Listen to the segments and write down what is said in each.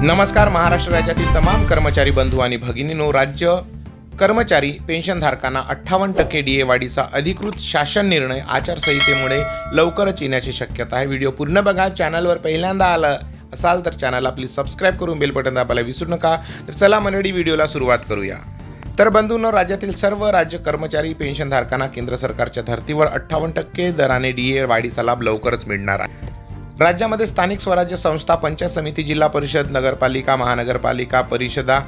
नमस्कार महाराष्ट्र राज्यातील तमाम कर्मचारी बंधू आणि भगिनीनो राज्य कर्मचारी पेन्शनधारकांना अठ्ठावन्न टक्के डी ए वाढीचा अधिकृत शासन निर्णय आचारसंहितेमुळे लवकरच येण्याची शक्यता आहे. व्हिडिओ पूर्ण बघा चॅनलवर पहिल्यांदा आलं असाल तर चॅनलला प्लीज सबस्क्राईब करून बेल बटन दाबायला विसरू नका. तर चला मंडळी व्हिडिओला सुरुवात करूया. तर बंधूंनो राज्यातील सर्व राज्य कर्मचारी पेन्शनधारकांना केंद्र सरकारच्या धर्तीवर अठ्ठावन्न टक्के दराने डी ए वाढीचा लाभ लवकरच मिळणार आहे. राज्यामध्ये स्थानिक स्वराज्य संस्था पंचायत समिती जिल्हा परिषद नगरपालिका महानगरपालिका परिषदा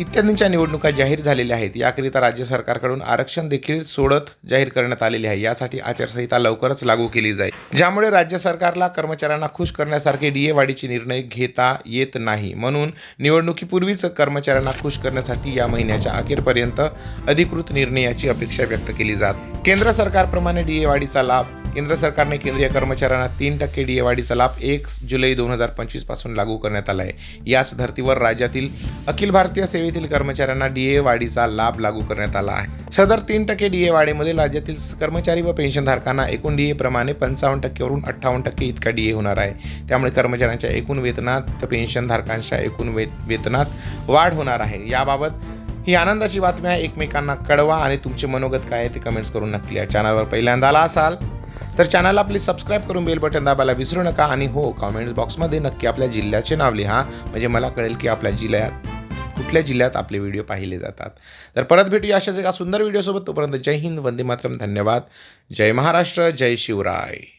इत्यादींच्या निवडणुका जाहीर झालेल्या आहेत. याकरिता राज्य सरकारकडून आरक्षण देखील सोडत जाहीर करण्यात आलेले आहे. यासाठी आचारसंहिता लवकरच लागू केली जाईल. ज्यामुळे राज्य सरकारला कर्मचाऱ्यांना खुश करण्यासारखे डी ए वाढीचे निर्णय घेता येत नाही. म्हणून निवडणुकीपूर्वीच कर्मचाऱ्यांना खुश करण्यासाठी या महिन्याच्या अखेरपर्यंत अधिकृत निर्णयाची अपेक्षा व्यक्त केली जात. केंद्र सरकारप्रमाणे डी ए वाढीचा लाभ केंद्र सरकारने केंद्रीय कर्मचाऱ्यांना तीन टक्के डी ए वाढीचा लाभ एक जुलै दोन हजार पंचवीसपासून लागू करण्यात आला आहे. याच धर्तीवर राज्यातील अखिल भारतीय सेवेतील कर्मचाऱ्यांना डी ए वाढीचा लाभ लागू करण्यात आला आहे. सदर तीन टक्के डी ए वाढीमध्ये राज्यातील कर्मचारी व पेन्शनधारकांना एकूण डी ए प्रमाणे पंचावन्न टक्केवरून अठ्ठावन्न टक्के इतका डी ए होणार आहे. त्यामुळे कर्मचाऱ्यांच्या एकूण वेतनात तर पेन्शनधारकांच्या एकूण वेतनात वाढ होणार आहे. याबाबत ही आनंदाची बातमी आहे. एकमेकांना कळवा आणि तुमचे मनोगत काय आहे ते कमेंट्स करून नक्की या चॅनलवर पहिल्यांदा आला असाल तर चॅनलला प्लीज सबस्क्राईब करून बेल बटन दाबायला विसरू नका आणि हो कॉमेंट्स बॉक्समध्ये नक्की आपल्या जिल्ह्याचे नाव लिहा. म्हणजे मला कळेल की आपल्या जिल्ह्यात कुठल्या जिल्ह्यात आपले व्हिडिओ पाहिले जातात. तर परत भेटूया अशाच एका सुंदर व्हिडिओसोबत तोपर्यंत जय हिंद वंदे मातरम. धन्यवाद. जय महाराष्ट्र जय शिवराय.